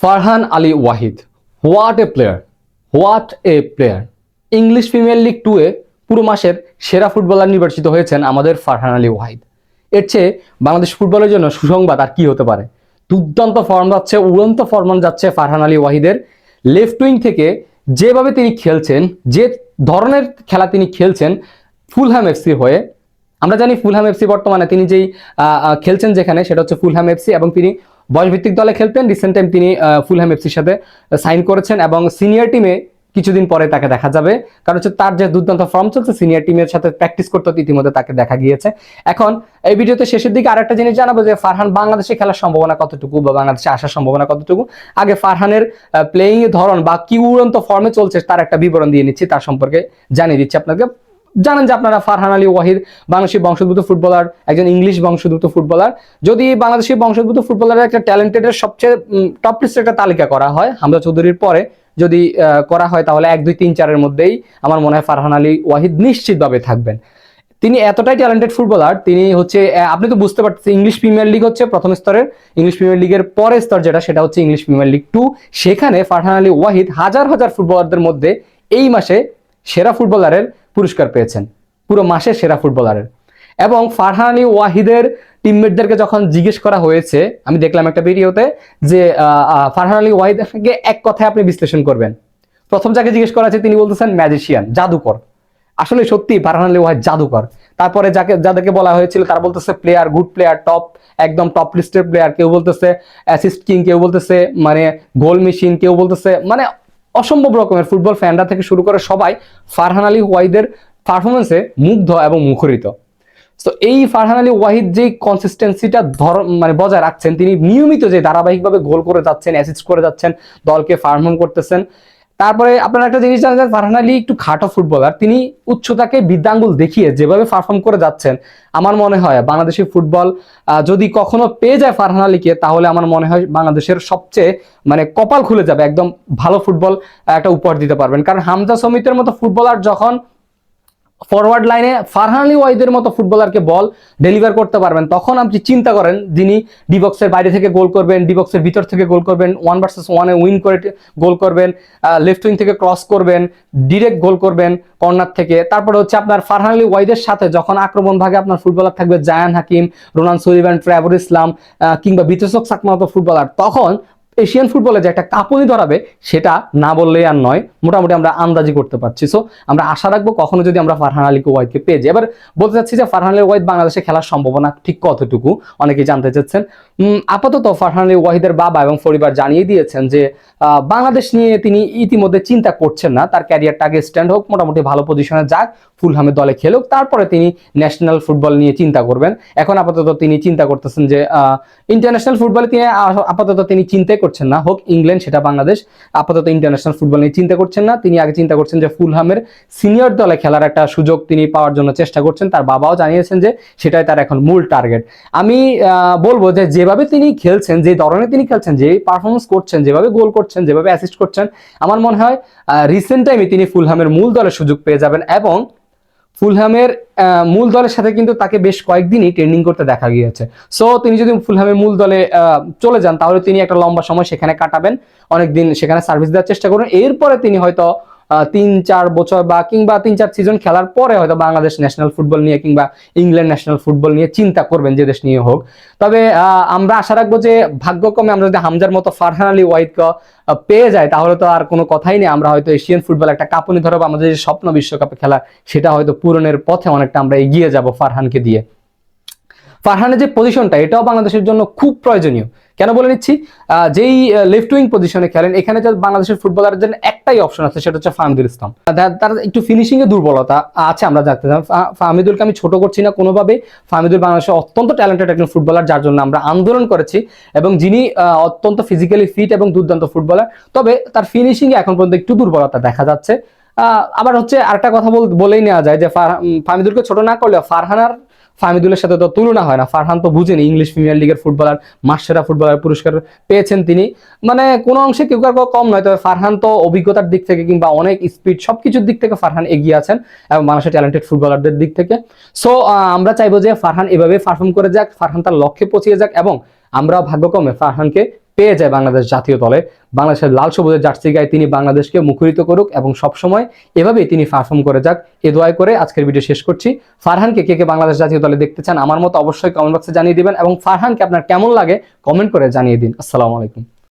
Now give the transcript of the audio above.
Farhan Ali Wahid. What a player? What a player? English Premier League to এ পুরো মাসের সেরা footballer নির্বাচিত হয়েছেন আমাদের ফারহান আলী ওয়াহিদ। এর চেয়ে বাংলাদেশ ফুটবলের জন্য সুসংবাদ আর কি হতে পারে? দুর্দান্ত ফর্ম যাচ্ছে, উড়ন্ত ফর্ম যাচ্ছে ফারহান আলী ওয়াহিদের। লেফট উইং থেকে যেভাবে তিনি খেলছেন, যে ধরনের খেলা তিনি খেলছেন ফুলহ্যাম এফসি হয়ে আমরা জানি ফুলহ্যাম এফসি বর্তমানে তিনি যেই খেলছেন যেখানে, সেটা হচ্ছে ফুলহ্যাম এফসি এবং তিনি বয়সভিত্তিক দলে খেলতেন। রিসেন্ট টাইম তিনি ফুলহাম এফসির সাথে সাইন করেছেন এবং সিনিয়র টিমে কিছুদিন পরে তাকে দেখা যাবে। কারণ হচ্ছে তার যে দুর্দান্ত ফর্ম চলছে সিনিয়র টিমের সাথে প্র্যাকটিস করতে ইতিমধ্যে তাকে দেখা গিয়েছে। এখন এই ভিডিওতে শেষের দিকে আরেকটা জিনিস জানাব যে, ফারহান বাংলাদেশে খেলার সম্ভাবনা কতটুকু বা বাংলাদেশে আসার সম্ভাবনা কতটুকু? আগে ফারহানের প্লেয়িং ধরন বা কি উড়ন্ত ফর্মে চলছে, তার একটা বিবরণ দিয়ে নিচ্ছি, তার সম্পর্কে জানিয়ে দিচ্ছি আপনাকে জানেন যে আপনারা ফারহান আলী ওয়াহিদ বাংলাদেশি বংশোদ্ভূত ফুটবলার, একজন ইংলিশ বংশোদ্ভূত ফুটবলার। যদি বাংলাদেশি বংশোদ্ভূত ফুটবলারের একটা ট্যালেন্টেডের সবচেয়ে টপ লিস্টের একটা তালিকা করা হয়, হামজা চৌধুরীর পরে যদি করা হয় তাহলে এক, দুই, তিন, চারের মধ্যেই আমার মনে হয় ফারহান আলী ওয়াহিদ নিশ্চিতভাবে থাকবেন। তিনি এতটাই ট্যালেন্টেড ফুটবলার, তিনি হচ্ছে আপনি তো বুঝতে পারছেন ইংলিশ প্রিমিয়ার লিগ হচ্ছে প্রথম স্তরের, ইংলিশ প্রিমিয়ার লিগের পরের স্তর যেটা, সেটা হচ্ছে ইংলিশ প্রিমিয়ার লিগ টু সেখানে ফারহান আলী ওয়াহিদ হাজার হাজার ফুটবলারদের মধ্যে এই মাসে সেরা ফুটবলারের পুরস্কার পেয়েছেন, পুরো মাসে সেরা ফুটবলারের। এবং ফারহান আলী ওয়াহিদের টিমমেটদেরকে যখন জিজ্ঞেস করা হয়েছে, আমি দেখলাম একটা ভিডিওতে যে ফারহান আলী ওয়াহিদকে এক কথায় আপনি বিশ্লেষণ করবেন। প্রথম যাকে জিজ্ঞেস করা আছে তিনি বলতেছেন ম্যাজিশিয়ান জাদুকর। আসলে সত্যি ফারহান আলী ওয়াহিদ জাদুকর। তারপরে যাকে, যাদেরকে বলা হয়েছিল তারা বলতেছে প্লেয়ার গুড প্লেয়ার টপ একদম টপ লিস্টের প্লেয়ার কেউ বলতেছে অ্যাসিস্ট কিং কেউ বলতেছে মানে গোল মেশিন কেউ বলতেছে মানে অসম্ভব রকমের ফুটবল ফ্যানরা থেকে শুরু করে সবাই ফারহান আলী ওয়াহিদের পারফরমেন্সে মুগ্ধ এবং মুখরিত। তো এই ফারহান আলী ওয়াহিদ যে কনসিস্টেন্সিটা ধর মানে বজায় রাখছেন, তিনি নিয়মিত যে ধারাবাহিকভাবে গোল করে যাচ্ছেন অ্যাসিস্ট করে যাচ্ছেন, দলকে ফার্ম করতেছেন তারপরে আপনারা একটা জিনিস জানেন ফারহান আলী একটু খাটো ফুটবলার। তিনি উচ্চতাকে বিদ্যাঙ্গুল দেখিয়ে যেভাবে পারফর্ম করে যাচ্ছেন, আমার মনে হয় বাংলাদেশের ফুটবল যদি কখনো পেয়ে যায় ফারহান আলীকে, তাহলে আমার মনে হয় বাংলাদেশের সবচেয়ে মানে কপাল খুলে যাবে, একদম ভালো ফুটবল একটা উপহার দিতে পারবেন। কারণ হামজা সমিতের মতো ফুটবলার যখন ফরওয়ার্ড লাইনে ফারহান ওয়াইদের মতো ফুটবলারকে বল ডেলিভার করতে পারবেন। তখন আপনি চিন্তা করেন, যিনি ডিবক্সের বাইরে থেকে গোল করবেন ডিবক্সের ভিতর থেকে গোল করবেন ওয়ান ভার্সেস ওয়ানে উইন করে গোল করবেন লেফট উইং থেকে ক্রস করবেন ডিরেক্ট গোল করবেন কর্নার থেকে। তারপরে হচ্ছে আপনার ফারহান ওয়াইদের সাথে যখন আক্রমণ ভাগে আপনার ফুটবলার থাকবে Zayan Hakim, Ronan Sullivan, Trevor Islam কিংবা বিতসক সাকমা মতো ফুটবলার তখন এশিয়ান ফুটবলে যে একটা কাঁপুনি ধরাবে, সেটা না বললেই আর নয়। মোটামুটি আমরা আন্দাজি করতে পারছি। সো আমরা আশা রাখব কখনো যদি আমরা ফারহান আলীকে ওয়াইদকে পেয়ে যাই। এবার বলতে চাচ্ছি যে ফারহান আলী ওয়াইদ বাংলাদেশে খেলার সম্ভাবনা ঠিক কতটুকু? অনেকেই জানতে চাচ্ছেন আপাতত ফারহান আলী ওয়াহিদের বাবা এবং পরিবার জানিয়ে দিয়েছেন যে বাংলাদেশ নিয়ে তিনি ইতিমধ্যে চিন্তা করছেন না। তার ক্যারিয়ারটা আগে স্ট্যান্ড হোক, মোটামুটি ভালো পজিশনে যাক ফুলহামের দলে খেলুক, তারপরে তিনি ন্যাশনাল ফুটবল নিয়ে চিন্তা করবেন। এখন আপাতত তিনি চিন্তা করতেছেন যে ইন্টারন্যাশনাল ফুটবলে তিনি আপাতত তিনি চিন্তাই করছেন না। হোক, ইংল্যান্ড, সেটা বাংলাদেশ, আপাতত ইন্টারন্যাশনাল ফুটবল নিয়ে চিন্তা করছেন না। তিনি আগে চিন্তা করছেন যে ফুলহামের সিনিয়র দলে খেলার একটা সুযোগ তিনি পাওয়ার জন্য চেষ্টা করছেন। তার বাবাও জানিয়েছেন যে সেটাই তার এখন মূল টার্গেট আমি বলব যে যেভাবে তিনি খেলছেন, যে ধরনের তিনি খেলছেন যে পারফরমেন্স করছেন, যেভাবে গোল করছেন, যেভাবে অ্যাসিস্ট করছেন, আমার মনে হয় রিসেন্ট টাইমে তিনি ফুলহামের মূল দলে সুযোগ পেয়ে যাবেন এবং ফুলহামের মূল দলের সাথে কিন্তু তাকে বেশ কয়েকদিনই ট্রেনিং করতে দেখা গিয়েছে। সো তিনি যদি ফুলহামের মূল দলে চলে যান, তাহলে তিনি একটা লম্বা সময় সেখানে কাটাবেন, অনেকদিন সেখানে সার্ভিস দেওয়ার চেষ্টা করবেন। এরপরে তিনি হয়তো তিন, চার বছর বা কিংবা তিন, চার সিজন খেলার পরে হয়তো বাংলাদেশ ন্যাশনাল ফুটবল নিয়ে কিংবা ইংল্যান্ড ন্যাশনাল ফুটবল নিয়ে চিন্তা করবেন যে দেশ নিয়ে হোক। তবে আমরা আশা রাখব যে ভাগ্যক্রমে আমরা যদি হামজার মতো ফারহান আলী ওয়াইদকে পেয়ে যাই তাহলে তো আর কোনো কথাই নেই। আমরা হয়তো এশিয়ান ফুটবল একটা কাঁপুনি ধরবো, আমাদের যে স্বপ্ন বিশ্বকাপে খেলা, সেটা হয়তো পূরণের পথে অনেকটা আমরা এগিয়ে যাব ফারহানকে দিয়ে। ফারহানের যে পজিশনটা এটাও বাংলাদেশের জন্য খুব প্রয়োজনীয়। কেন বলে নিচ্ছি? যেই লেফট উইং পজিশনে খেলেন, এখানে বাংলাদেশের ফুটবলারদের জন্য একটাই অপশন আছে, সেটা হচ্ছে ফাহমিদুল ইসলাম। তার- একটু ফিনিশিং এ দুর্বলতা আছে, আমরা জানতে চাই। ফাহমিদুলকে আমি ছোট করছি না কোনোভাবে। ফাহমিদুল বাংলাদেশের অত্যন্ত ট্যালেন্টেড একজন ফুটবলার যার জন্য আমরা আন্দোলন করেছি, এবং যিনি অত্যন্ত ফিজিক্যালি ফিট এবং দুর্দান্ত ফুটবলার তবে তার ফিনিশিং এ এখন পর্যন্ত একটু দুর্বলতা দেখা যাচ্ছে। আবার হচ্ছে আরেকটা কথা বল- বলেই নেওয়া যায় যে ফাহমিদুলকে ছোট না করলেও ফারহানার ফাহমিদুলের সাথে তো তুলনা হয় না। ফারহান তো বুঝেনি, ইংলিশ প্রিমিয়ার লিগের ফুটবলার মাসেরা ফুটবলার পুরস্কার পেয়েছেন তিনি। মানে কোনো অংশে কেউ কারও কম নয়, তবে ফারহান তো অভিজ্ঞতার দিক থেকে কিংবা অনেক স্পিড সব কিছুর দিক থেকে ফারহান এগিয়ে আছেন এবং মানুষের ট্যালেন্টেড ফুটবলারদের দিক থেকে। সো আমরা চাইব যে ফারহান এভাবে পারফর্ম করে যাক, ফারহান তার লক্ষ্যে পৌঁছিয়ে যাক এবং আমরা ভাগ্যক্রমে ফারহানকে পেয়ে যায় বাংলাদেশ জাতীয় দলে। বাংলাদেশের লাল সবুজের জার্সি গায়ে তিনি বাংলাদেশকে মুখরিত করুক এবং সবসময় এভাবেই তিনি পারফর্ম করে যাক। এ দোয়াই করে আজকের ভিডিও শেষ করছি। ফারহানকে কে কে বাংলাদেশ জাতীয় দলে দেখতে চান আমার মতো অবশ্যই কমেন্ট বক্সে জানিয়ে দিবেন এবং ফারহানকে আপনার কেমন লাগে কমেন্ট করে জানিয়ে দিন। আসসালামু আলাইকুম।